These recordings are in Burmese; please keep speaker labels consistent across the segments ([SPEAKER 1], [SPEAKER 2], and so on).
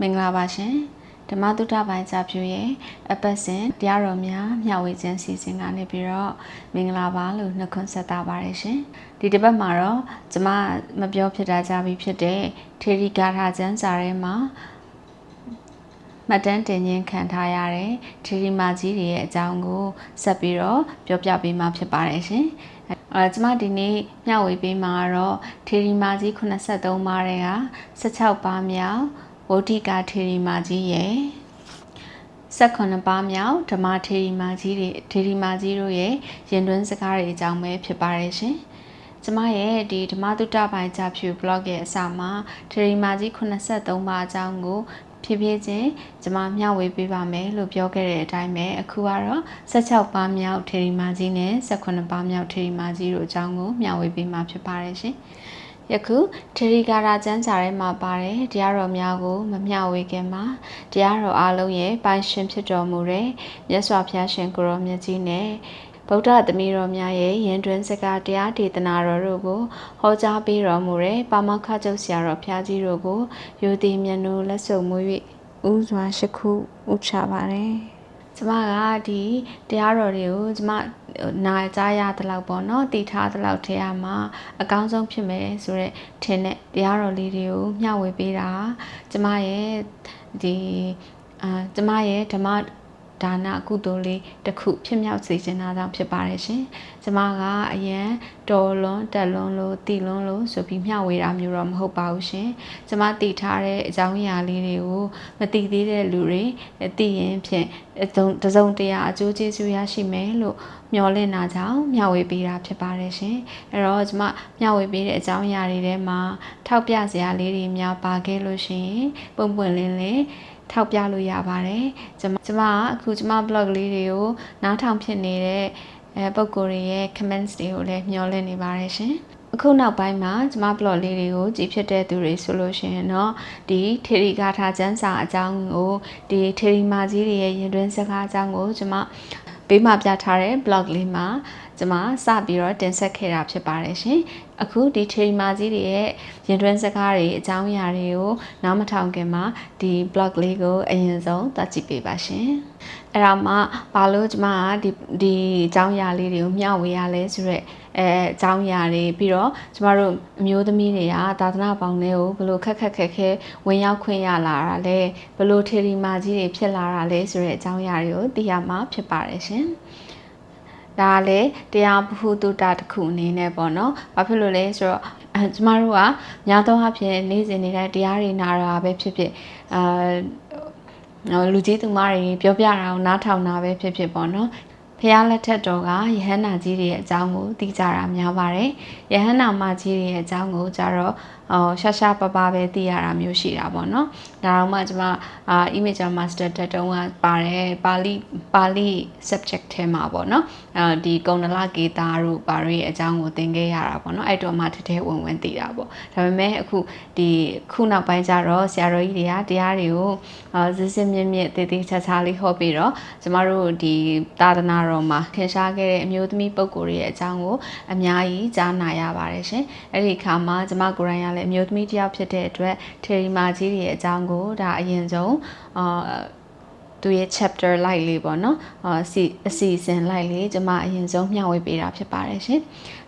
[SPEAKER 1] မင်္ဂလာပါရှင်ဓမ္မတုဒ္ဒပိုင်းစာဖြူရဲ့အပတ်စဉ်တရားတော်များမျှဝေခြင်းစီစဉ်ကနေပြီးတော့မင်္ဂလာပါလို့နှုတ်ခွန်းဆက်တာပါတယ်ရှင်ဒီတစ်ပတ်မှာတော့ကျမမပြောဖြစ်တာကြပြီဖြစ်တဲ့ထေရီဂါထာကျမ်းစာထဲမှာမှတ်တမ်းတင်ခြင်းခံထားရတဲ့ထေရီမာကြီးတွေရဲ့အကြောင်းကိုဆက်ပြီးတော့ပြောပြပေးမှာဖြစ်ပါတယ်ရှင်အဲကျမဒီနေ့မျှဝေပေးမှာကတော့ထေရီမာကြီး83ပါးတဲ့က16ပါးမြောက် ဝဋ္ဌိကာထေရီမာကြီးရဲ့18ပါးမြောက်ဓမ္မထေရီမာကြီးတွေထေရီမာကြီးတို့ရဲ့ရင်တွင်းစကားတွေအကြောင်းပဲဖြစ်ပါတယ်ရှင်ကျမရဲ့ဒီဓမ္မတုတ္တပိုင်းဂျာဖြူ blog ရဲ့အစမှာထေရီမာကြီး83ပါးအကြောင်းကိုဖြည်းဖြည်းချင်းကျမမျှဝေပေးပါမယ်လို့ပြောခဲ့တဲ့အတိုင်းပဲအခုကတော့16ပါးမြောက်ထေရီမာကြီးနဲ့18ပါးမြောက်ထေရီမာကြီးတို့အကြောင်းကိုမျှဝေပေးမှာဖြစ်ပါတယ်ရှင် ယခုထေရီဂါရာကျမ်းစာထဲမှာပါတယ်တရားတော်များကိုမမျှဝေခင်မှာတရားတော်အလုံးရဲ့ပိုင်ရှင်ဖြစ်တော်မူတဲ့မြတ်စွာဘုရားရှင်ကိုရောမြတ်ကြီးနဲ့ဗုဒ္ဓသမီးတော်များရဲ့ယဉ်တွင်စကားတရားဒေသနာတော်တို့ကိုဟောကြားပေးတော်မူတဲ့ပါမခကျုပ်ဆရာတော်ဘုရားကြီးတို့ကိုယူသည်မြတ်နိုးလက်ဆုံမူ၍ဥစွာရှိခုဥချပါတယ် ကျမကဒီတရားတော်တွေကိုကျမနာကြားရတဲ့လောက်ပေါ့နော်တည်ထားတဲ့လောက်ထဲမှာအကောင်းဆုံးဖြစ်မယ်ဆိုတော့ထင်တဲ့တရားတော်လေးတွေကိုမျှဝေပေးတာကျမရဲ့ဒီအာကျမရဲ့ဓမ္မ ဒါနကုသိုလ်လေးတစ်ခုဖြစ်မြောက်စေချင်တာကြောင့်ဖြစ်ပါတယ်ရှင်။ကျမကအရန်တော်လွန်တက်လွန်လို့တည်လွန်လို့ဆိုပြီးမျှဝေတာမျိုးတော့မဟုတ်ပါဘူးရှင်။ကျမတည်ထားတဲ့အကြောင်းအရာလေးတွေကိုမတည်သေးတဲ့လူတွေတည်ရင်ဖြင့်တစုံတရာအကျိုးကျေးဇူးရရှိမယ်လို့မျှော်လင့်တာကြောင့်မျှဝေပေးတာဖြစ်ပါတယ်ရှင်။အဲ့တော့ကျမမျှဝေပေးတဲ့အကြောင်းအရာတွေထဲမှာထောက်ပြစရာလေးတွေများပါခဲ့လို့ရှိရင်ပုံပွင့်လင်းလင်း ထောက်ပြလို့ရပါတယ်။ကျွန်မကျွန်မအခုကျွန်မ blog လေးတွေကိုနားထောင်ဖြစ်နေတဲ့အဲပုံကိုယ်တွေရဲ့ comments တွေကိုလည်းမျှော်လင့်နေပါတယ်ရှင်။အခုနောက်ပိုင်းမှာကျမ blog လေးတွေကိုကြည့်ဖြစ်တဲ့သူတွေဆိုလို့ရှိရင်တော့ဒီထေရီဂါထာကျမ်းစာအကြောင်းကိုဒီထေရီမာကြီးတွေရဲ့ရင်တွင်းစကားအကြောင်းကိုကျမ ပေးမှပြထားတဲ့ blog လေးမှာကျမစပြီးတော့တင်ဆက်ခဲ့တာဖြစ်ပါတယ်ရှင်။အခုဒီ theory မာကြီးတွေရဲ့ရင်တွင်းစကားတွေအကြောင်းအရာတွေကိုနားမထောင်ခင်မှာဒီ blog လေးကိုအရင်ဆုံးသွားကြည့်ပေးပါရှင်။အဲ့ဒါမှဘာလို့ကျမကဒီဒီအကြောင်းအရာလေးတွေကိုမျှဝေရလဲဆိုတော့ အဲအကြောင်းအရာတွေပြီးတော့ကျမတို့အမျိုးသမီးတွေကသာသနာပေါင်းတွေကိုဘလို့ခက်ခက်ခက်ခဲဝင်ရောက်ခွင့်ရလာတာလဲဘလို့ထေရီမာကြီးတွေဖြစ်လာတာလဲဆိုတဲ့အကြောင်းအရာတွေကိုသိရမှာဖြစ်ပါတယ်ရှင်။ဒါကလည်းတရားဘဟုတုတတစ်ခုအနေနဲ့ပေါ့နော်။ဘာဖြစ်လို့လဲဆိုတော့အဲကျမတို့ကများသောအားဖြင့်နေ့စဉ်နေတဲ့တရားတွေနာတာပဲဖြစ်ဖြစ်အာလူကြီးသူမတွေပြောပြတာကိုနားထောင်တာပဲဖြစ်ဖြစ်ပေါ့နော် ဖះလက်ထက်တော်ကယဟန္တာကြီးတွေရဲ့အကြောင်းကိုသိကြတာများပါတယ်။ယဟန္တာမကြီးတွေရဲ့အကြောင်းကိုကြတော့အော်ရှာရှာပပပဲသိရတာမျိုးရှိတာပေါ့နော်။ဒါတော့မှကျွန်မအာ image master တက်တုံးကပါတယ်ပါဠိပါဠိ subject ထဲမှာပေါ့နော်။အဲဒီကုံနလကေတာတို့ပါရိရဲ့အကြောင်းကိုသင်ခဲ့ရတာပေါ့နော်။အဲ့တော့မှတထဲဝင်ဝင်သိတာပေါ့။ဒါပေမဲ့အခုဒီခုနောက်ပိုင်းကျတော့ဆရာတော်ကြီးတွေကတရားတွေကိုအာစစ်စစ်မြင့်မြင့်တည်တည်ချာချာလေးဟောပြီးတော့ကျမတို့ဒီသာသနာတော်မှာခင်ရှားခဲ့တဲ့အမျိုးသမီးပုဂ္ဂိုလ်တွေရဲ့အကြောင်းကိုအများကြီးကြားနာရပါတယ်ရှင်။အဲ့ဒီအခါမှာကျမကိုယ်တိုင်ကလည်းအမျိုးသမီးတစ်ယောက်ဖြစ်တဲ့အတွက်ထေရီမာကြီးတွေရဲ့အကြောင်းကိုဒါအရင်ဆုံးအာ သူရဲ့ chapter လိုက်လေးပေါ့နော်အာစီအစီအစဉ်လိုက်လေးကျမအရင်ဆုံးမျှဝေပေးတာဖြစ်ပါတယ်ရှင်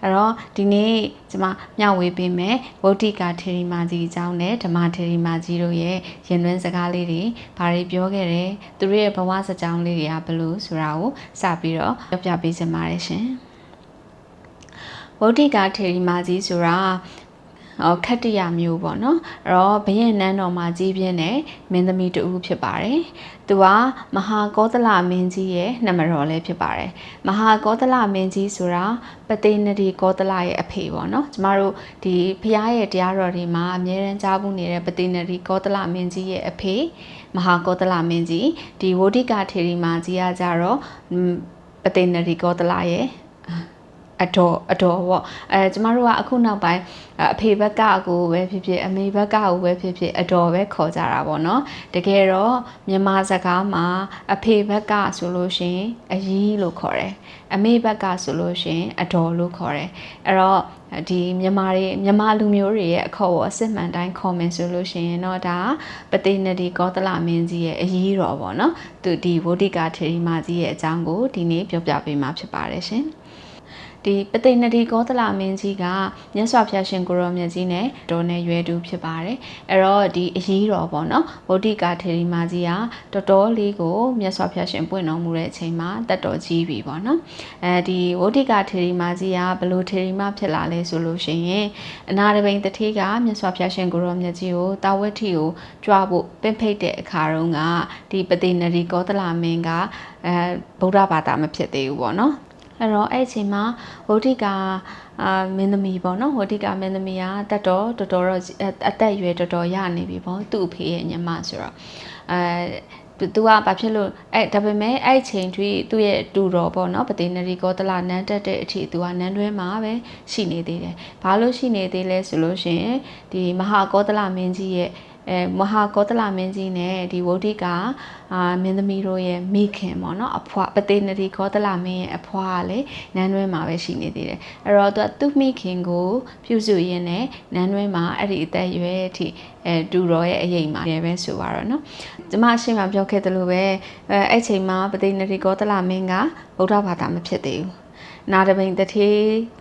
[SPEAKER 1] အဲ့တော့ဒီနေ့ကျမမျှဝေပေးမယ်ဝုဒ္ဓိကာထေရီမာကြီးအကြောင်းနဲ့ဓမ္မထေရီမာကြီးတို့ရဲ့ရင်သွင်းစကားလေးတွေဘာတွေပြောခဲ့တယ်သူတို့ရဲ့ဘဝစကြောင်းလေးတွေကဘယ်လိုဆိုတာကိုစပြီးတော့ပြောပြပေးချင်ပါတယ်ရှင်ဝုဒ္ဓိကာထေရီမာကြီးဆိုတာ ခတ္တရမျိုးပေါ့နော်အဲ့တော့ဘရင်နန်းတော်မှာကြီးပြင်းတဲ့မင်းသမီးတူဖြစ်ပါတယ်သူကမဟာကောသလမင်းကြီးရဲ့နှမတော်လည်းဖြစ်ပါတယ်မဟာကောသလမင်းကြီးဆိုတာပတိနဒီကောသလရဲ့အဖေပေါ့နော်ကျမတို့ဒီဖះရဲ့တရားတော်တွေမှာအမြဲတမ်းကြားဘူးနေတဲ့ပတိနဒီကောသလမင်းကြီးရဲ့အဖေမဟာကောသလမင်းကြီးဒီဝဋိကထေရီမာကြီးကကြတော့ပတိနဒီကောသလရဲ့ အတော်အတော်ပေါ့အဲကျမတို့ကအခုနောက်ပိုင်းအဖေဘက်ကကိုပဲဖြစ်ဖြစ်အမေဘက်ကကိုပဲဖြစ်ဖြစ်အတော်ပဲခေါ်ကြတာပေါ့နော်တကယ်တော့မြန်မာစကားမှာအဖေဘက်ကဆိုလို့ရှိရင်အကြီးလို့ခေါ်တယ်အမေဘက်ကဆိုလို့ရှိရင်အတော်လို့ခေါ်တယ်အဲ့တော့ဒီမြန်မာတွေမြန်မာလူမျိုးတွေရဲ့အခေါ်ကိုအစစ်မှန်တိုင်းခေါ်မယ်ဆိုလို့ရှိရင်တော့ဒါပတိနဒီကောသလမင်းကြီးရဲ့အကြီးတော်ပေါ့နော်သူဒီဝဋ္ဌိကာထေရီမကြီးရဲ့အကြောင်းကိုဒီနေ့ပြောပြပေးမှာဖြစ်ပါတယ်ရှင် ဒီပသိနတိကောသလမင်းကြီးကမြတ်စွာဘုရားရှင်ကိုရောမြတ်ကြီးနဲ့တော်နဲ့ရွယ်တူဖြစ်ပါတယ်အဲ့တော့ဒီအရေးတော်ပေါ့နော်ဗုဒ္ဓကာထေရီမကြီးကတော်တော်လေးကိုမြတ်စွာဘုရားရှင်ပွင့်တော်မူတဲ့အချိန်မှာတတ်တော်ကြီးပြီပေါ့နော်အဲဒီဗုဒ္ဓကာထေရီမကြီးကဘလို့ထေရီမဖြစ်လာလဲဆိုလို့ရှိရင်အနာတပိန်တထေးကမြတ်စွာဘုရားရှင်ကိုရောမြတ်ကြီးကိုတာဝတ္ထိကိုကြွားဖို့ပင့်ဖိတ်တဲ့အခါတုန်းကဒီပသိနတိကောသလမင်းကအဲဗုဒ္ဓဘာသာမဖြစ်သေးဘူးပေါ့နော် အဲ့တော့အဲ့အချိန်မှာဝဋ္ဌိကာအာမင်းသမီးပေါ့နော်ဝဋ္ဌိကာမင်းသမီးကတက်တော်တော်တော်အသက်အရွယ်တော်တော်ရနေပြီပေါ့သူ့အဖေရဲ့ညီမဆိုတော့အဲသူကဘာဖြစ်လို့အဲ့ဒါပေမဲ့အဲ့ချိန်ထွေးသူ့ရဲ့တူတော်ပေါ့နော်ပတိနရီကောတလနန်းတက်တဲ့အထိသူကနန်းတွဲမှာပဲရှိနေသေးတယ်။ဘာလို့ရှိနေသေးလဲဆိုလို့ရှိရင်ဒီမဟာကောတလမင်းကြီးရဲ့ အဲမဟာကောသလမင်းကြီးနဲ့ဒီဝုဒ္ဓိကအာမင်းသမီးတို့ရဲ့မိခင်ပေါ့နော်အဖွာပတိနတိကောသလမင်းရဲ့အဖွာကလည်းနန်းတွဲမှာပဲရှိနေသေးတယ်အဲ့တော့သူကသူ့မိခင်ကို ပြုစုရင်းနဲ့နန်းတွဲမှာအဲ့ဒီအသက်အရွယ်အထိအဲဒူတော်ရဲ့အရေးမှာလည်းပဲဆိုပါတော့နော်ကျမအရှိမပြောခဲ့သလိုပဲအဲအဲ့ချိန်မှာပတိနတိကောသလမင်းကဗုဒ္ဓဘာသာမဖြစ်သေးဘူးနာတပိန်တထေး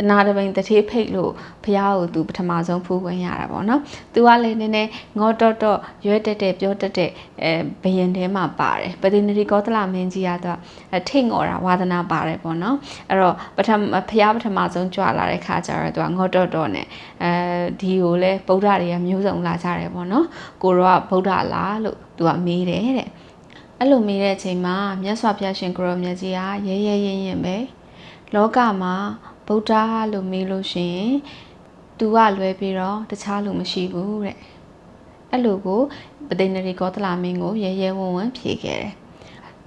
[SPEAKER 1] အနာတပိန်တထေးဖိတ်လို့ဖះကိုသူပထမဆုံးဖူးခွင့်ရတာပေါ့နော်။သူကလည်းနည်းနည်းငေါတော့တော့ရွဲတက်တက်ပြောတက်တက်အဲဘယင်ထဲမှာပါတယ်။ပတိနတိကောသလမင်းကြီးကတော့ထိတ်ငေါ်တာဝါသနာပါတယ်ပေါ့နော်။အဲ့တော့ပထမဖះပထမဆုံးကြွလာတဲ့ခါကျတော့သူကငေါတော့တော့နဲ့အဲဒီကိုလည်းဗုဒ္ဓတွေကမျိုးစုံလာကြတယ်ပေါ့နော်။ကိုရောကဗုဒ္ဓလားလို့သူကမေးတယ်တဲ့။ဲ့လိုမေးတဲ့အချိန်မှာမြတ်စွာဘုရားရှင်ကိုရောမြတ်ကြီးကရဲရဲရင်ရင်ပဲလောကမှာ ဗုဒ္ဓလို့မေးလို့ရှိရင်သူကလွဲပြီးတော့တခြားလူမရှိဘူးတဲ့အဲ့လိုကိုပသိဏရီကောသလမင်းကိုရဲရဲဝံ့ဝံ့ဖြေခဲ့တယ်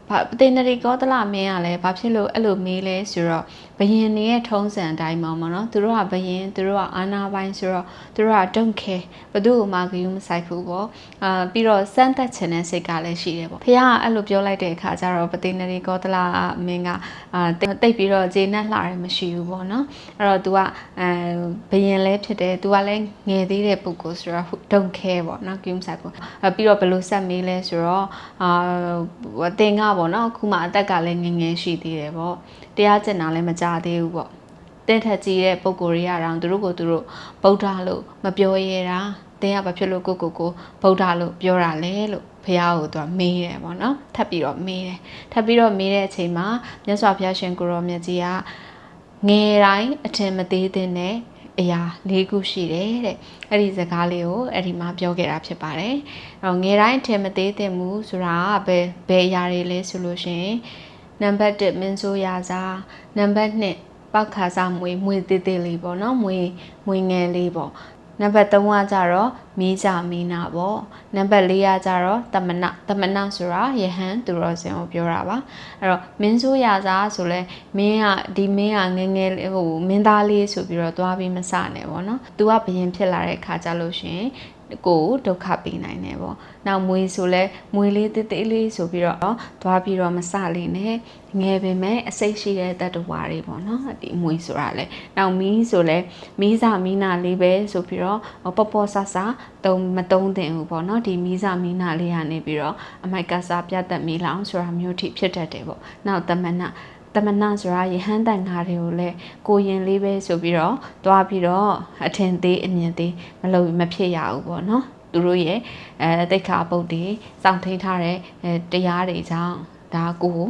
[SPEAKER 1] ဘာပသိဏရီကောသလမင်းကလည်းဘာဖြစ်လို့အဲ့လိုမေးလဲဆိုတော့ဘယင်တွေရဲ့ထုံးစံအတိုင်းမှာမနော်သူတို့ကဘယင်သူတို့ကအာနာပိုင်းဆိုတော့သူတို့က don't care ဘသူ့ကိုမှဂရုမစိုက်ဘူးပေါ့အာပြီးတော့စမ်းသက်ချင်တဲ့စိတ်ကလည်းရှိတယ်ပေါ့ဖခင်ကအဲ့လိုပြောလိုက်တဲ့အခါကျတော့ပသိဏရီကောသလမင်းကအာတိတ်ပြီးတော့ဂျေနက်လှတယ်မရှိဘူးပေါ့နော်အဲ့တော့ तू ကအဲဘယင်လည်းဖြစ်တယ် तू ကလည်းငယ်သေးတဲ့ပုဂ္ဂိုလ်ဆိုတော့ don't care ပေါ့နော်ဂရုမစိုက်ဘူးပြီးတော့ဘယ်လိုဆက်မေးလဲဆိုတော့အာတင်ကပေါ့နော်အခုမှအသက်ကလည်းငငယ်ရှိသေးတယ်ပေါ့ တရားကျင့်တာလည်းမကြသေးဘူးပေါ့တဲ့ထက်ကြီးတဲ့ပုံကိုယ်တွေရအောင်သူတို့ကိုသူတို့ဗုဒ္ဓလို့မပြောရတာတင်းကဘာဖြစ်လို့ကိုကိုကိုဗုဒ္ဓလို့ပြောတာလဲလို့ဖះကိုသူကမေးတယ်ပေါ့နော်ထပ်ပြီးတော့မေးတယ်ထပ်ပြီးတော့မေးတဲ့အချိန်မှာမြတ်စွာဘုရားရှင်ကိုရောမြတ်ကြီးကငယ်တိုင်းအထင်မသေးတဲ့အရာ၄ခုရှိတယ်တဲ့အဲ့ဒီစကားလေးကိုအဲ့ဒီမှာပြောခဲ့တာဖြစ်ပါတယ်အဲ့တော့ငယ်တိုင်းအထင်မသေးသင့်ဘူးဆိုတာကဘယ်ဘယ်အရာတွေလဲဆိုလို့ရှိရင် နံပါတ်1မင်းဆိုးရာစားနံပါတ်2ပောက်ခါစားမွေမွေသေးသေးလေးပေါ့နော်မွေမွေငယ်လေးပေါ့နံပါတ်3ကကြတော့မီးကြမီးနာပေါ့နံပါတ်4ကကြတော့တမနတမနဆိုတာယဟန်သူတော်စင်ကိုပြောတာပါအဲ့တော့မင်းဆိုးရာစားဆိုလဲမင်းကဒီမင်းကငငယ်ဟိုမင်းသားလေးဆိုပြီးတော့သွားပြီးမစနဲ့ပေါ့နော်သူကဘယင်ဖြစ်လာတဲ့ခါကြလို့ရှင်ကိုဒုက္ခပေးနိုင်တယ်ပေါ့။နောက်မွေဆိုလဲမွေလေးတိတိလေးဆိုပြီးတော့သွားပြီးတော့မစလေးနဲ့ငယ်ပေမဲ့အစိတ်ရှိတဲ့တတ္တဝါတွေပေါ့နော်။ဒီမွေဆိုတာလဲနောက်မီးဆိုလဲမီးစာမီးနာလေးပဲဆိုပြီးတော့ပေါ့ပေါ့ဆဆတုံမတုံးတင်ဘူးပေါ့နော်။ဒီမီးစာမီးနာလေးကနေပြီးတော့အမိုက်ကစားပြတ်သက်မီလောင်ဆိုတာမျိုးထိဖြစ်တတ်တယ်ပေါ့။နောက်တမနာ တမနာဆိုတာယဟန်တန်ငါတွေကိုလည်းကိုရင်လေးပဲဆိုပြီးတော့တွားပြီးတော့အထင်သေးအမြင်သေးမလုပ်မဖြစ်ရဘူးပေါ့နော်သူတို့ရဲ့အဲတိတ်ခါပုတ်တွေစောင့်ထိန်ထားတဲ့တရားတွေကြောင့်ဒါကို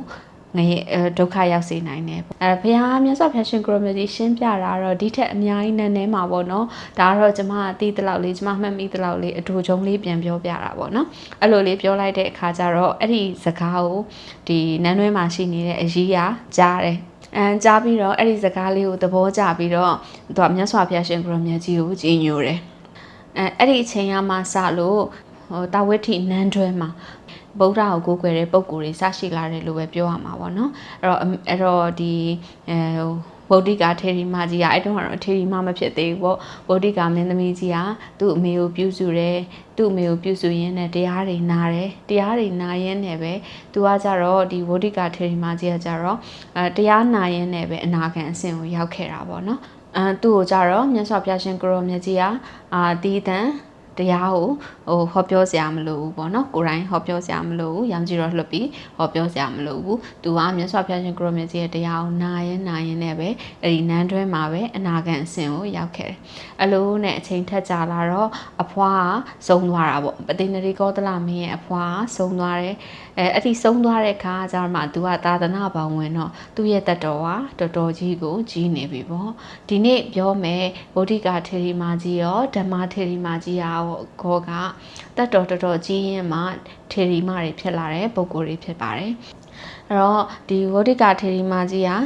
[SPEAKER 1] ငရေဒုက္ခရောက်စေနိုင်တယ်အဲဘုရားမြတ်စွာဘုရားရှင်ကိုရမကြီးရှင်းပြတာတော့ဒီထက်အများကြီးနည်းနည်းမှာပေါ့နော်ဒါကတော့ကျွန်မအသိတလောက်လေးကျွန်မမှတ်မိတလောက်လေးအတူချုံလေးပြန်ပြောပြတာပေါ့နော်အဲ့လိုလေးပြောလိုက်တဲ့အခါကျတော့အဲ့ဒီစကားကိုဒီနန်းတွဲမှာရှိနေတဲ့အရေးရကြားတယ်အဲကြားပြီးတော့အဲ့ဒီစကားလေးကိုသဘောကျပြီးတော့သူကမြတ်စွာဘုရားရှင်ကိုရမကြီးကိုကြည်ညိုတယ်အဲအဲ့ဒီအချိန်ကမှစလို့ဟိုတာဝိထိနန်းတွဲမှာ ဗုဒ္ဓကိုကိုးကွယ်တဲ့ပုံကိုယ်တွေစရှိလာတယ်လို့ပဲပြောရမှာပေါ့နော်အဲ့တော့အဲ့တော့ဒီအဲဗုဒ္ဓကာထေရီမကြီးကအဲ့တုန်းကတော့ထေရီမမဖြစ်သေးဘူးပေါ့ဗုဒ္ဓကာမင်းသမီးကြီးကသူ့အမေကိုပြုစုတယ်သူ့အမေကိုပြုစုရင်းနဲ့တရားတွေနာတယ်တရားတွေနာရင်းနဲ့ပဲသူကကြတော့ဒီဗုဒ္ဓကာထေရီမကြီးကကြတော့အဲတရားနာရင်းနဲ့ပဲအနာခံအဆင့်ကိုရောက်ခဲ့တာပေါ့နော်အဲသူ့ကိုကြတော့မြတ်စွာဘုရားရှင်ကိုရောမြတ်ကြီးကအာတီးတန် တရားကိုဟိုဟောပြောစရာမလိုဘူးပေါ့နော်ကိုရိုင်းဟောပြောစရာမလိုဘူးရောင်ကြီးတော့လှုပ်ပြီးဟောပြောစရာမလိုဘူးသူကမြတ်စွာဘုရားရှင်ကိုရောမြတ်ကြီးရဲ့တရားကိုနာရင်နာရင်နဲ့ပဲအဲ့ဒီနန်းတွဲမှာပဲအနာခံအဆင့်ကိုရောက်ခဲ့တယ်အလိုနဲ့အချိန်ထက်ကြာလာတော့အဖွားကဆုံးသွားတာပေါ့ပတိနရီကောသလမင်းရဲ့အဖွားကဆုံးသွားတယ်အဲအဲ့ဒီဆုံးသွားတဲ့အခါကျတော့မှသူကသာသနာပေါင်းဝင်တော့သူ့ရဲ့တတော်ကတော်တော်ကြီးကိုကြီးနေပြီပေါ့ဒီနေ့ပြောမယ်ဗုဒ္ဓဂါထေရီမာကြီးရောဓမ္မထေရီမာကြီးရောခေါ်ကတတ်တော်တော်တော်ကြီးရင်မှထေရီမာတွေဖြစ်လာတဲ့ပုံကိုယ်တွေဖြစ်ပါတယ်အဲ့တော့ဒီဝဋ္ဌကထေရီမာကြီးဟာ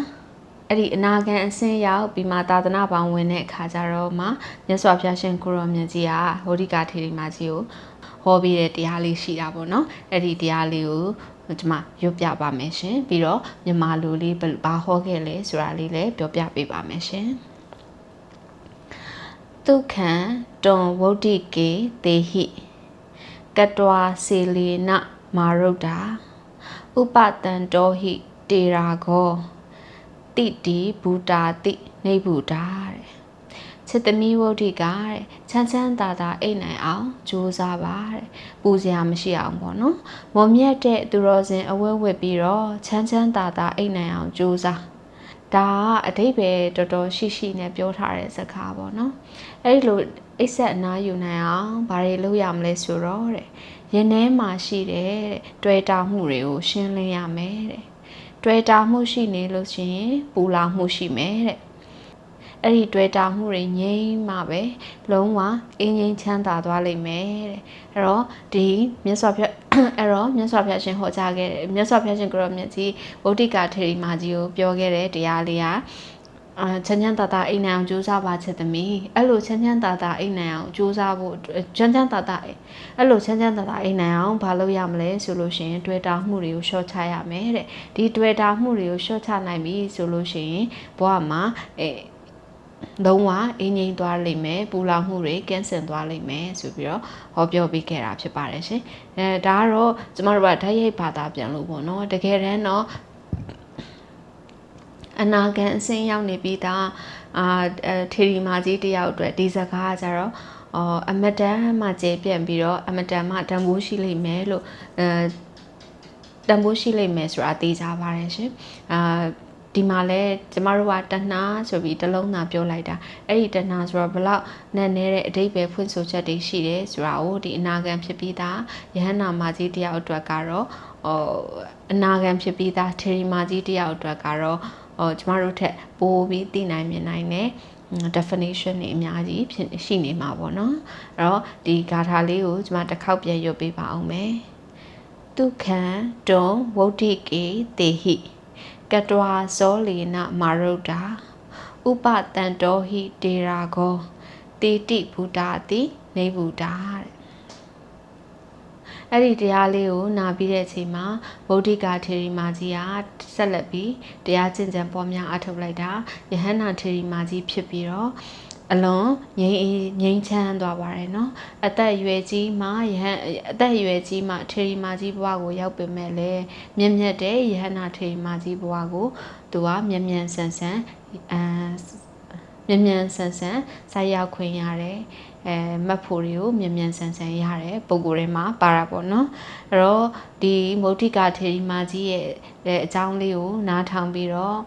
[SPEAKER 1] အဲ့ဒီအနာဂံအစင်းရောက်ပြီးမှသာသနာပေါင်းဝင်တဲ့အခါကျတော့မှမြတ်စွာဘုရားရှင်ကိုရောမြတ်ကြီးကဝဋ္ဌကထေရီမာကြီးကိုဟောပြီးတဲ့တရားလေးရှိတာပေါ့နော်အဲ့ဒီတရားလေးကိုကျွန်မရွတ်ပြပါမယ်ရှင်ပြီးတော့မြန်မာလူလေးဘာဟောခဲ့လဲဆိုတာလေးလည်းပြောပြပေးပါမယ်ရှင် ဒုက္ခံတွန်ဝုဒ္ဓိကေတေဟိကတဝါစေလေနမာရုဒ္ဓာဥပတံတောဟိတေရာဂောတိတိဘူတာတိနေဘူတာတဲ့ချစ်သမီးဝုဒ္ဓိကတဲ့ချမ်းချမ်းသာသာအိတ်နိုင်အောင်ကြိုးစားပါတဲ့ပူစရာမရှိအောင်ပေါ့နော်မွန်မြတ်တဲ့သူတော်စင်အဝဲဝက်ပြီးတော့ချမ်းချမ်းသာသာအိတ်နိုင်အောင်ကြိုးစားဒါကအတိတ်ပဲတော်တော်ရှိရှိနဲ့ပြောထားတဲ့စကားပေါ့နော် အဲ့လိုအိတ်ဆက်အနားယူနိုင်အောင်ဘာတွေလုပ်ရမလဲဆိုတော့တဲ့ရင်ထဲမှာရှိတဲ့တွေ့တာမှုတွေကိုရှင်းလင်းရမယ်တဲ့တွေ့တာမှုရှိနေလို့ရှိရင်ပူလာမှုရှိမယ်တဲ့အဲ့ဒီတွေ့တာမှုတွေငြိမ်းမှပဲလုံးဝအင်းငြိမ်းချမ်းသာသွားလိမ့်မယ်တဲ့အဲ့တော့ဒီမြတ်စွာဘုရားအဲ့တော့မြတ်စွာဘုရားရှင်ဟောကြားခဲ့တယ်မြတ်စွာဘုရားရှင်ကိုရောမြတ်ကြီးဗုဒ္ဓကာထေရီမာကြီးကိုပြောခဲ့တဲ့တရားလေးက အာချမ်းချမ်းသာသာအိမ်နိုင်အောင်ကြိုးစားပါချက်သမီးအဲ့လိုချမ်းချမ်းသာသာအိမ်နိုင်အောင်ကြိုးစားဖို့ချမ်းချမ်းသာသာအဲ့လိုချမ်းချမ်းသာသာအိမ်နိုင်အောင်ဘာလုပ်ရမလဲဆိုလို့ရှိရင်တွေ့တာမှုတွေကိုရှော့ချရမယ်တဲ့ဒီတွေ့တာမှုတွေကိုရှော့ချနိုင်ပြီဆိုလို့ရှိရင်ဘဝမှာအဲလုံးဝအင်းငိမ့်သွားလိမ့်မယ်ပူလောင်မှုတွေကင်းစင်သွားလိမ့်မယ်ဆိုပြီးတော့ဟောပြောပေးခဲ့တာဖြစ်ပါတယ်ရှင်အဲဒါကတော့ကျမတို့ကဓာတ်ရိုက်ဘာသာပြန်လို့ပေါ့နော်တကယ်တမ်းတော့ အနာဂတ်အဆင်းရောက်နေပြီးသားအာထေရီမာကြီးတယောက်အတွက်ဒီစကားကကြတော့အော်အမတန်မှကျေပြန့်ပြီးတော့အမတန်မှတန်ဖိုးရှိလိမ့်မယ်လို့အဲတန်ဖိုးရှိလိမ့်မယ်ဆိုတာသိကြပါတယ်ရှင်အာဒီမှာလဲကျမတို့ကတဏှာဆိုပြီးတလုံးသာပြောလိုက်တာအဲ့ဒီတဏှာဆိုတော့ဘလောက်နဲ့နေတဲ့အတိတ်ပဲဖွင့်ဆိုချက်တွေရှိတယ်ဆိုတာကိုဒီအနာဂံဖြစ်ပြီးသားယဟန္တာမကြီးတယောက်အတွက်ကတော့ဟိုအနာဂံဖြစ်ပြီးသားထေရီမကြီးတယောက်အတွက်ကတော့ ဟိုကျမတို့ထက်ပိုပြီးသိနိုင်မြင်နိုင်တယ် definition တွေအများကြီးဖြစ်ရှိနေမှာပေါ့နော်အဲ့တော့ဒီဂါထာလေးကိုကျွန်မတစ်ခေါက်ပြန်ရွတ်ပေးပါအောင်မယ်ဒုက္ခံတွန်ဝုဒ္ဓိကေတေဟိကတဝါဇောလေနမာရုဒ္ဓာဥပတန်တောဟိတေရာဂောတေတိဘုဒ္ဓတိနေဘုဒ္ဓတဲ့ အဲ့ဒီတရားလေးကိုနာပြီးတဲ့အချိန်မှာဗုဒ္ဓကာထေရီမာကြီးကဆက်လက်ပြီးတရားကျင့်ကြံပေါ်များအထုတ်လိုက်တာယဟန္တာထေရီမာကြီးဖြစ်ပြီးတော့အလွန်ငြိမ်ငြိမ်ချမ်းသွားပါတယ်နော်အသက်အရွယ်ကြီးမှယဟန်အသက်အရွယ်ကြီးမှထေရီမာကြီးဘဝကိုရောက်ပေမဲ့လည်းမြင့်မြတ်တဲ့ယဟန္တာထေရီမာကြီးဘဝကိုသူကမြ мян ဆန်ဆန်အမ်မြ мян ဆန်ဆန်ဆက်ရောက်ခွင့်ရတယ်။ အဲမတ်ဖို့တွေကိုမြန်မြန်ဆန်ဆန်ရတဲ့ပုံကိုယ်ထဲမှာပါတာပေါ့နော်အဲ့တော့ဒီမုဋ္ဌိကထေရီမာကြီးရဲ့အကြောင်းလေးကိုနားထောင်ပြီးတော့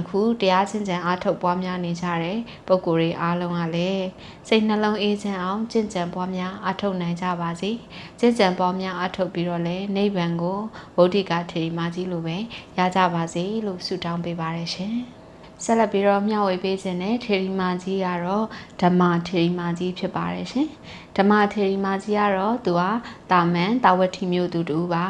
[SPEAKER 1] အခုတရားချင်းချံအားထုတ်ပွားများနေကြတဲ့ပုံကိုယ်တွေအားလုံးကလည်းစိတ်နှလုံးအေးချမ်းအောင်ကျင့်ကြံပွားများအားထုတ်နိုင်ကြပါစေကျင့်ကြံပွားများအားထုတ်ပြီးတော့လည်းနိဗ္ဗာန်ကိုဗုဒ္ဓကထေရီမာကြီးလိုပဲရကြပါစေလို့ဆုတောင်းပေးပါရရှင် ဆက်လက်ပြီးတော့မျှဝေပေးခြင်းနဲ့ထေရီမာကြီးကတော့ဓမ္မထေရီမာကြီးဖြစ်ပါတယ်ရှင်ဓမ္မထေရီမာကြီးကတော့သူကတာမန်တာဝတိမျိုးသူတူပါ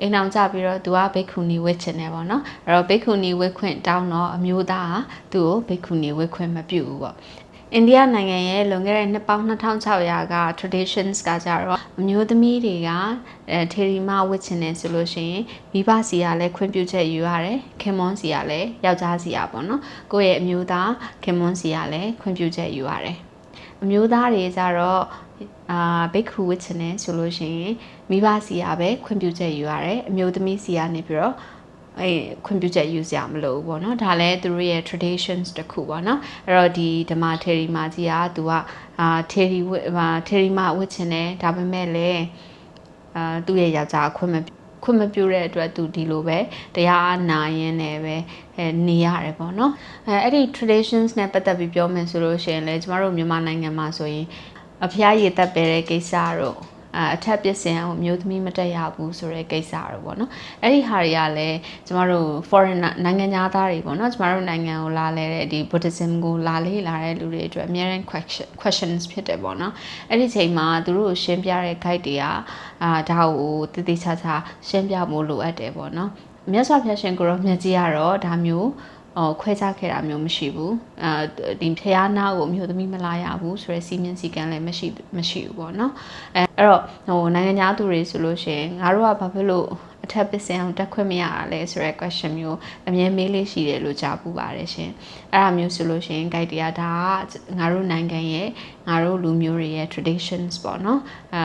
[SPEAKER 1] အိမ်အောင်ကြပြီးတော့သူကဘိက္ခုနီဝတ်ချင်တယ်ပေါ့နော်အဲ့တော့ဘိက္ခုနီဝတ်ခွင့်တောင်းတော့အမျိုးသားကသူ့ကိုဘိက္ခုနီဝတ်ခွင့်မပြုဘူးပေါ့ အိန္ဒိယနိုင်ငံရဲ့လွန်ခဲ့တဲ့နှစ်ပေါင်း2600က traditions ကကြတော့အမျိုးသမီးတွေကအဲထေရီမဝတ်ချင်တယ်ဆိုလို့ရှိရင်မိဘစီကလည်းခွင့်ပြုချက်ယူရတယ်ခင်မွန်းစီကလည်းယောက်ျားစီကပေါ့နော်ကိုယ့်ရဲ့အမျိုးသားခင်မွန်းစီကလည်းခွင့်ပြုချက်ယူရတယ်အမျိုးသားတွေကြတော့အာဘိက္ခုဝတ်ချင်တယ်ဆိုလို့ရှိရင်မိဘစီကပဲခွင့်ပြုချက်ယူရတယ်အမျိုးသမီးစီကနေပြီးတော့ အဲခွင့်ပြုချက်ယူစရာမလိုဘူးပေါ့နော်ဒါလည်းသူတို့ရဲ့ traditions တစ်ခုပေါ့နော်အဲ့တော့ဒီဓမ္မထေရီမာကြီးကသူကအာထေရီဝတ်ဟာထေရီမဝတ်ချင်တယ်ဒါပေမဲ့လည်းအာသူ့ရဲ့ယောက်ျားခွင့်မပြုခွင့်မပြုတဲ့အတွက်သူဒီလိုပဲတရားနာရင်းနဲ့ပဲအဲနေရတယ်ပေါ့နော်အဲအဲ့ဒီ traditions နဲ့ပတ်သက်ပြီးပြောမယ်ဆိုလို့ရှိရင်လည်းကျမတို့မြန်မာနိုင်ငံမှာဆိုရင်အဖျားရည်တက်ပဲတဲ့ကိစ္စတော့ အအထက်ပစ္စည်းကိုမျိုးသမီးမတက်ရဘူးဆိုတဲ့ကိစ္စတော့ပေါ့နော်အဲ့ဒီဟာတွေကလည်းကျမတို့ foreign နိုင်ငံသားတွေပေါ့နော်ကျမတို့နိုင်ငံကိုလာလဲတဲ့ဒီ Buddhism ကိုလာလေ့လာတဲ့လူတွေအတွက်အများကြီး question questions ဖြစ်တယ်ပေါ့နော်အဲ့ဒီချိန်မှာသူတို့ကိုရှင်းပြတဲ့ guide တွေကအာဒါကိုတည်တည်ချာချာရှင်းပြဖို့လိုအပ်တယ်ပေါ့နော်မြတ်စွာဘုရားရှင်ကိုရောမြတ်ကြီးကတော့ဒါမျိုး အော်ခွဲခြားခဲ့တာမျိုးမရှိဘူးအဲဒီဖျားနာကိုမျိုးသမီးမလာရဘူးဆိုရယ်စီမင်းစီကံလည်းမရှိမရှိဘူးပေါ့နော်အဲအဲ့တော့ဟိုနိုင်ငံသားသူတွေဆိုလို့ရှိရင်ငါတို့ကဘာဖြစ်လို့အထက်ပစ္စည်းအောင်တက်ခွင့်မရတာလဲဆိုရဲ question မျိုးအမြဲမေးလေးရှိတယ်လို့ကြားပူပါတယ်ရှင်အဲ့ဒါမျိုးဆိုလို့ရှိရင် guide တရားဒါကငါတို့နိုင်ငံရဲ့ငါတို့လူမျိုးတွေရဲ့ traditions ပေါ့နော်အဲ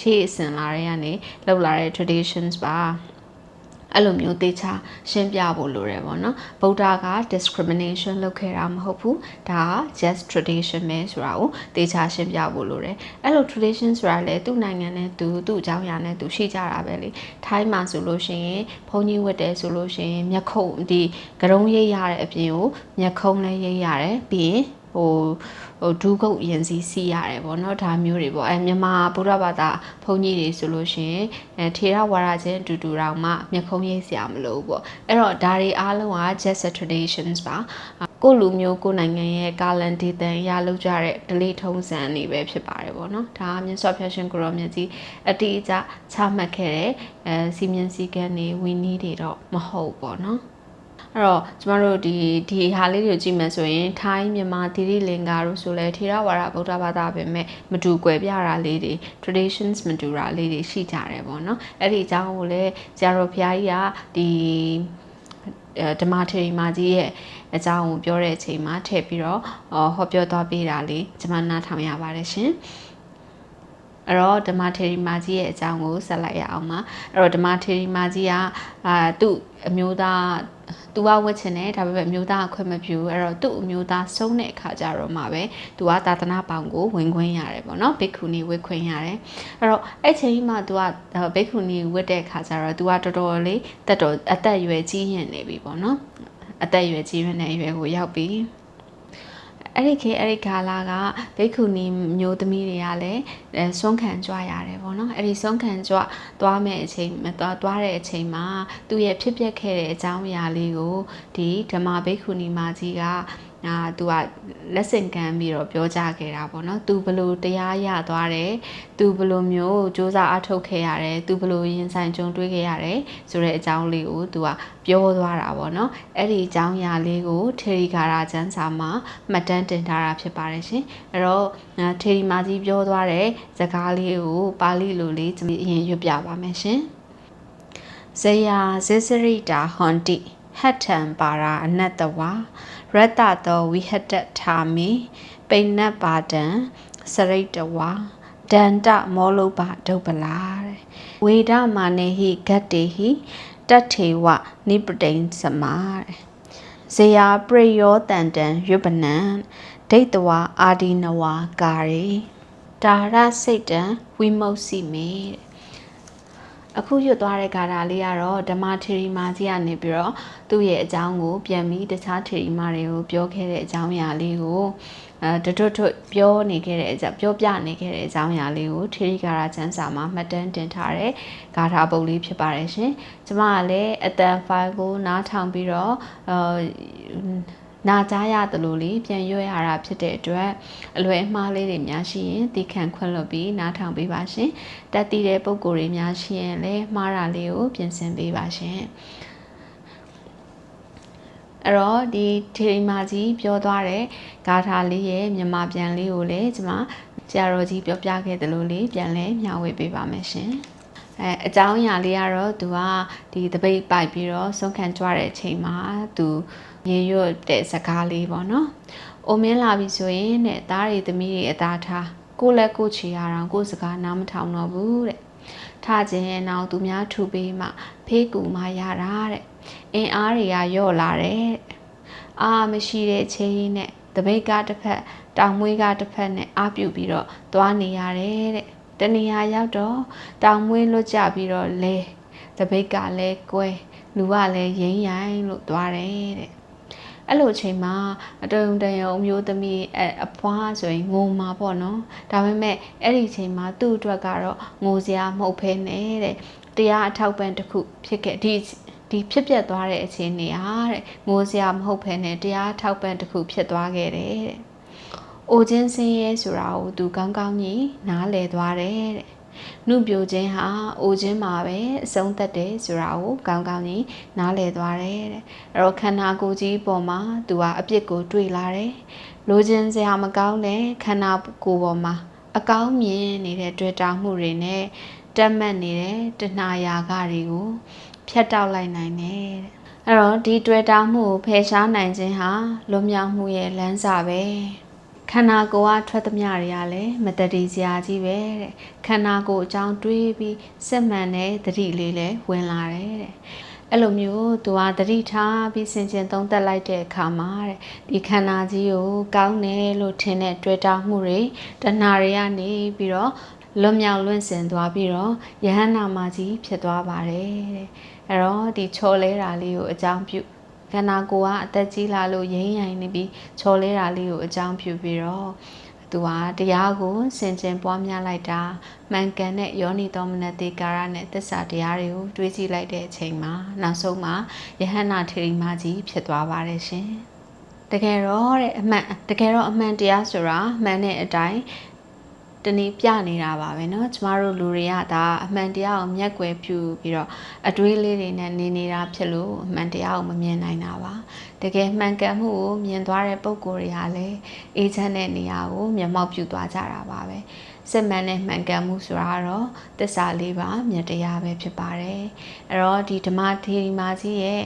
[SPEAKER 1] ရှေ့အစဉ်လာတဲ့ကနေလောက်လာတဲ့ traditions ပါ အဲ့လိုမျိုးတေချာရှင်းပြဖို့လိုတယ်ပေါ့နော်ဗုဒ္ဓက discrimination လုပ်ခဲ့တာမဟုတ်ဘူးဒါက just tradition ပဲဆိုတာကိုတေချာရှင်းပြဖို့လိုတယ်အဲ့လို tradition ဆိုတာလေသူ့နိုင်ငံနဲ့သူသူ့အကြောင်းအရာနဲ့သူရှိကြတာပဲလေထိုင်းမှာဆိုလို့ရှိရင်ဘုန်းကြီးဝတ်တယ်ဆိုလို့ရှိရင်မျက်ခုံဒီကရုံးရိပ်ရတဲ့အပြင်ကိုမျက်ခုံးလည်းရိပ်ရတယ်ပြီးရင် ဟိုဟိုဒူးကုတ်ရင်စီစီရတယ်ပေါ့နော်ဒါမျိုးတွေပေါ့အဲမြန်မာဗုဒ္ဓဘာသာဘုန်းကြီးတွေဆိုလို့ရှိရင်အဲထေရဝါဒချင်းအတူတူတောင်မှမျက်ခုံးရိပ်စရာမလိုဘူးပေါ့အဲ့တော့ဒါတွေအားလုံးက just a traditions ပါကိုလူမျိုးကိုနိုင်ငံရဲ့ကာလန်ဒေသန်ရလောက်ကြတဲ့ဒလေးထုံးစံတွေပဲဖြစ်ပါတယ်ပေါ့နော်ဒါကမြတ်စွာဘုရားရှင်ကိုရောမြတ်ကြီးအတိအကျချမှတ်ခဲ့တဲ့အဲစီမင်းစည်းကမ်းတွေဝီနည်းတွေတော့မဟုတ်ပေါ့နော် အဲ့တော့ကျမတို့ဒီဒီဟာလေးတွေကိုကြည့်မယ်ဆိုရင်ထိုင်းမြန်မာသီရိလင်္ကာတို့ဆိုလဲထေရဝါဒဗုဒ္ဓဘာသာပဲမဲ့မတူကွယ်ပြတာလေးတွေ traditions မတူတာလေးတွေရှိကြတယ်ပေါ့နော်အဲ့ဒီအကြောင်းကိုလည်းဆရာတော်ဘုရားကြီးကဒီဓမ္မထေရီမာကြီးရဲ့အကြောင်းကိုပြောတဲ့အချိန်မှာထည့်ပြီးတော့ဟောပြောသွားပေးတာလေးကျွန်မနားထောင်ရပါတယ်ရှင် အဲ့တော့ဓမ္မထေရီမာကြီးရဲ့အကြောင်းကိုဆက်လိုက်ရအောင်ပါအဲ့တော့ဓမ္မထေရီမာကြီးကအာသူ့အမျိုးသားသူကဝတ်ချင်တယ်ဒါပေမဲ့အမျိုးသားအခွင့်မပြုအဲ့တော့သူ့အမျိုးသားဆုံးတဲ့အခါကျတော့မှပဲသူကသာသနာပေါင်ကိုဝင်ခွင့်ရတယ်ပေါ့နော်ဘိက္ခုနီဝတ်ခွင့်ရတယ်အဲ့တော့အဲ့ချိန်မှသူကဘိက္ခုနီဝတ်တဲ့အခါကျတော့သူကတော်တော်လေးတက်တော်အသက်အရွယ်ကြီးရင်နေပြီပေါ့နော်အသက်အရွယ်ကြီးရတဲ့အရွယ်ကိုရောက်ပြီ အဲ့ဒီခေအဲ့ဒီကာလာကဘိက္ခုနီမျိုးသမီးတွေကလည်းဆွမ်းခံကြွရတယ်ပေါ့နော်အဲ့ဒီဆွမ်းခံကြွသွားမဲ့အချိန်သွားသွားတဲ့အချိန်မှာသူ့ရဲ့ဖြစ်ပျက်ခဲ့တဲ့အကြောင်းအရာလေးကိုဒီဓမ္မဘိက္ခုနီမကြီးက အာသူကလက်ဆင့်ကမ်းပြီးတော့ပြောကြခဲ့တာပေါ့နော်။ तू ဘလို့တရားရသွားတယ်။ तू ဘလို့မျိုးစ조사အထုတ်ခဲ့ရတယ်။ तू ဘလို့ရင်ဆိုင်ကြုံတွေ့ခဲ့ရတယ်ဆိုတဲ့အကြောင်းလေးကို तू ကပြောသွားတာပေါ့နော်။အဲ့ဒီအကြောင်းအရာလေးကိုထေရီဂါရာကျမ်းစာမှာမှတ်တမ်းတင်ထားတာဖြစ်ပါတယ်ရှင်။အဲ့တော့ထေရီမာကြီးပြောသွားတဲ့စကားလေးကိုပါဠိလိုလေးကျွန်တော်အရင်ရွတ်ပြပါမယ်ရှင်။ဇယာဇစ္စရိတာဟွန်တိဟတ်ထံပါရာအနတ္တဝါ ရတ္တသောဝိဟတထာမိပိဏ္ဏပါဒံစရိတဝါဒန္တမောလုပဒုပလာတဲ့ဝေဒမာနေဟိဂတ္တေဟိတထေဝနိပတိန်စမာတဲ့ဇေယပရိယောတန်တံရွပနံဒိတ်တဝါအာဒီနဝါကာရေဒါရစိတ်တံဝိမု सी မေတဲ့ အခုရွတ်သွားတဲ့ဂါထာလေးကတော့ဓမ္မထေရီမာကြီးကနေပြီးတော့သူ့ရဲ့အကြောင်းကိုပြန်ပြီးတခြားထေရီမာတွေကိုပြောခဲ့တဲ့အကြောင်းအရာလေးကိုအဲတထွတ်ထွတ်ပြောနေခဲ့တဲ့အကြောင်းပြောပြနေခဲ့တဲ့အကြောင်းအရာလေးကိုထေရီဂါရာကျမ်းစာမှာမှတ်တမ်းတင်ထားတဲ့ဂါထာပုဒ်လေးဖြစ်ပါတယ်ရှင်။ကျမကလည်းအတန်ဖိုင်ကိုနားထောင်ပြီးတော့အဲ နာကြားရတယ်လို့လေပြန်ရွတ်ရတာဖြစ်တဲ့အတွက်အလွယ်အမှားလေးတွေများရှိရင်သိခံခွင့်လွှတ်ပြီးနားထောင်ပေးပါရှင်တက်တည်တဲ့ပုံကိုယ်တွေများရှိရင်လည်းမှားတာလေးကိုပြင်ဆင်ပေးပါရှင်အဲ့တော့ဒီထေရီမာကြီးပြောသွားတဲ့ဂါထာလေးရဲ့မြန်မာပြန်လေးကိုလည်းကျွန်မဆရာတော်ကြီးပြောပြခဲ့သလိုလေးပြန်လဲမျှဝေပေးပါမယ်ရှင်အဲအကြောင်းအရာလေးကတော့သူကဒီတပိတ်ပိုက်ပြီးတော့ဆုံးခံကြွတဲ့အချိန်မှာသူ ရေရွတ်တဲ့စကားလေးပေါ့နော်။အိုမင်းလာပြီဆိုရင်တဲ့သားရီသမီးတွေအသာထားကိုလက်ကိုချီရအောင်ကိုစကားနားမထောင်တော့ဘူးတဲ့။ထားခြင်းရဲ့နောက်သူများထူပေးမှဖေးကူမှရတာတဲ့အင်းအားတွေကယော့လာတဲ့အာမရှိတဲ့ချိန်နဲ့တပိတ်ကတစ်ဖက်တောင်မွေးကတစ်ဖက်နဲ့အားပြုပြီးတော့သွားနေရတယ်တဲ့တနေရာရောက်တော့တောင်မွေးလွတ်ကြပြီးတော့လဲတပိတ်ကလည်းကွဲလူကလည်းရင်းရိုင်းလို့သွားတယ်တဲ့ အဲ့လိုအချိန်မှာအတုံတယုံမျိုးသမီးအဖွားဆိုရင်ငိုမှာပေါ့နော်ဒါပေမဲ့အဲ့ဒီအချိန်မှာသူ့အတွက်ကတော့ငိုစရာမဟုတ်ဖ ೇನೆ တဲ့တရားအထောက်ပံ့တစ်ခုဖြစ်ခဲ့ဒီဒီဖြစ်ပျက်သွားတဲ့အခြေအနေဟာတဲ့ငိုစရာမဟုတ်ဖ ೇನೆ တရားထောက်ပံ့တစ်ခုဖြစ်သွားခဲ့တယ်တဲ့။အိုချင်းစင်းရဲဆိုတာကိုသူကောင်းကောင်းကြီးနားလည်သွားတယ်တဲ့။ နှုတ်ပြိုခြင်းဟာအိုခြင်းမှာပဲအဆုံးသက်တယ်ဆိုတာကိုကောင်းကောင်းကြီးနားလည်သွားတယ်တဲ့။အဲ့တော့ခန္ဓာကိုယ်ကြီးပေါ်မှာသူကအပြစ်ကိုတွေ့လာတယ်။လိုချင်စရာမကောင်းတဲ့ခန္ဓာကိုယ်ပေါ်မှာအကောင်းမြင်နေတဲ့တွေ့တာမှုတွေနဲ့တက်မှတ်နေတဲ့တဏှာရာဂတွေကိုဖြတ်တောက်လိုက်နိုင်တယ်တဲ့အဲ့တော့ဒီတွေ့တာမှုကိုဖယ်ရှားနိုင်ခြင်းဟာလွတ်မြောက်မှုရဲ့လမ်းစာပဲ ခန္ဓာကိုယ်ကထွက်သမျှတွေကလည်းမတတိစရာကြီးပဲတဲ့ခန္ဓာကိုယ်အကြောင်းတွေးပြီးစစ်မှန်တဲ့သတိလေးလည်းဝင်လာတယ်တဲ့အဲ့လိုမျိုးသူကတတိထားပြီးစင်ကျင်သုံးသက်လိုက်တဲ့အခါမှာတဲ့ဒီခန္ဓာကြီးကိုကောင်းတယ်လို့ထင်တဲ့တွေ့တာမှုတွေတဏှာတွေကနေပြီးတော့လွတ်မြောက်လွင့်စင်သွားပြီးတော့ယဟန္နာမကြီးဖြစ်သွားပါတယ်တဲ့အဲ့တော့ဒီချော်လဲတာလေးကိုအကြောင်းပြု ခန္ဓာကိုယ်ကအသက်ကြီးလာလို့ရင်းရိုင်နေပြီးချော်လဲတာလေးကိုအကြောင်းပြုပြီးတော့သူကတရားကိုဆင်ခြင်ပွားများလိုက်တာမှန်ကန်တဲ့ယောနိသောမနတိကာရနဲ့သစ္စာတရားတွေကိုတွေးကြည့်လိုက်တဲ့အချိန်မှာနောက်ဆုံးမှာယဟန္နာထေရီမကြီးဖြစ်သွားပါတယ်ရှင်တကယ်တော့တဲ့အမှန်တကယ်တော့အမှန်တရားဆိုတာမှန်တဲ့အတိုင်း တနည်းပြနေတာပါပဲเนาะကျမတို့လူတွေကဒါအမှန်တရားကိုမျက်ကွယ်ပြုပြီးတော့အတွေးလေးတွေနဲ့နေနေတာဖြစ်လို့အမှန်တရားကိုမမြင်နိုင်တာပါတကယ်မှန်ကန်မှုကိုမြင်သွားတဲ့ပုံကိုယ်တွေကလည်းအေးချမ်းတဲ့နေရာကိုမျက်မှောက်ပြုသွားကြတာပါပဲစစ်မှန်တဲ့မှန်ကန်မှုဆိုတာတော့သစ္စာလေးပါမြတ်တရားပဲဖြစ်ပါတယ်အဲ့တော့ဒီဓမ္မထေရီမာကြီးရဲ့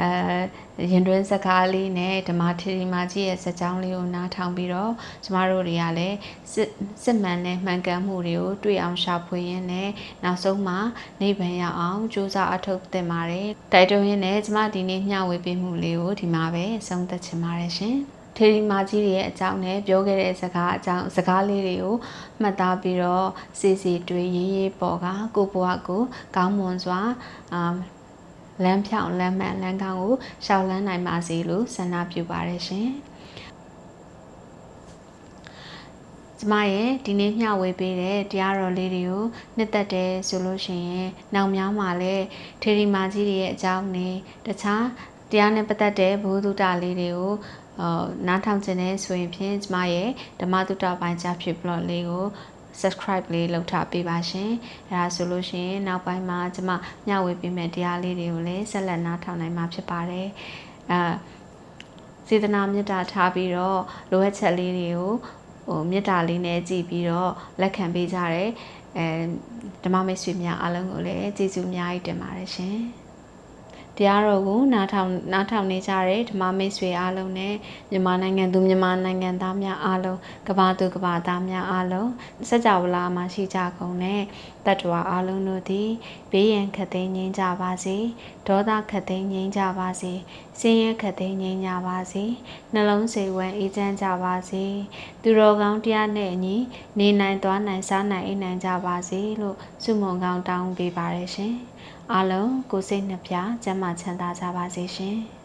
[SPEAKER 1] အဲရင်တွင်းစကားလေးနဲ့ဓမ္မထေရီမာကြီးရဲ့စကြောင်းလေးကိုနားထောင်ပြီးတော့ကျမတို့တွေကလည်းစစ်စစ်မှန်တဲ့မှန်ကန်မှုတွေကိုတွေ့အောင်ရှာဖွေရင်းနဲ့နောက်ဆုံးမှာနိဗ္ဗာန်ရအောင်ကြိုးစားအထောက်သင်ပါတယ်တိုက်တွန်းရင်းနဲ့ကျမဒီနေ့မျှဝေပေးမှုလေးကိုဒီမှာပဲဆုံးသက်ချင်ပါတယ်ရှင်ထေရီမာကြီးရဲ့အကြောင်းနဲ့ပြောခဲ့တဲ့စကားအကြောင်းစကားလေးတွေကိုမှတ်သားပြီးတော့စီစီတွေးရေးရေးပေါ်ကကိုဘွားကိုကောင်းမွန်စွာအာ လမ်းဖြောင်းလမ်းမှန်လမ်းကောင်းကိုရှောက်လန်းနိုင်ပါစေလို့ဆန္ဒပြုပါတယ်ရှင်ကျမရဲ့ဒီနေ့မျှဝေပေးတဲ့တရားတော်လေးတွေကိုနှစ်သက်တယ်ဆိုလို့ရှိရင်နောက်များမှာလည်းထေရီမာကြီးတွေရဲ့အကြောင်းနဲ့တခြားတရားနဲ့ပတ်သက်တဲ့ဘုဒ္ဓတာလေးတွေကိုအော်နားထောင်ခြင်းနဲ့ဆိုရင်ဖြင့်ကျမရဲ့ဓမ္မတုတ္တပိုင်းကြားဖြစ် blog လေးကို subscribe လေးလုပ်ထားပေးပါရှင်အဲဒါဆိုလို့ရှိရင်နောက်ပိုင်းမှာကျမမျှဝေပေးမယ့်တရားလေးတွေကိုလည်းဆက်လက်နားထောင်နိုင်မှာဖြစ်ပါတယ်အဲစေတနာမေတ္တာထားပြီးတော့လိုအပ်ချက်လေးတွေကိုဟိုမေတ္တာလေးနဲ့ကြည်ပြီးတော့လက်ခံပေးကြတယ်အဲဓမ္မမိတ်ဆွေများအားလုံးကိုလည်းကျေးဇူးအများကြီးတင်ပါတယ်ရှင် တရားတော်ကိုနားထောင်နားထောင်နေကြတဲ့ဓမ္မမိတ်ဆွေအားလုံးနဲ့မြန်မာနိုင်ငံသူမြန်မာနိုင်ငံသားများအားလုံးကဘာသူကဘာသားများအားလုံးစัจ java လာမှာရှိကြကုန်တဲ့တတ္တဝါအားလုံးတို့သည်ဘေးရန်ခတ်သိမ်းငြိမ်းကြပါစေဒေါသခတ်သိမ်းငြိမ်းကြပါစေစင်းရဲခတ်သိမ်းငြိမ်းကြပါစေနှလုံးစိတ်ဝမ်းအေးချမ်းကြပါစေသူတော်ကောင်းတရားနဲ့အညီနေနိုင်သွားနိုင်စားနိုင်အိမ်နိုင်ကြပါစေလို့ဆုမွန်ကောင်းတောင်းပေးပါရရှင် အားလုံးကိုစိတ်နှပြကျမ်းမာချမ်းသာကြပါစေရှင်။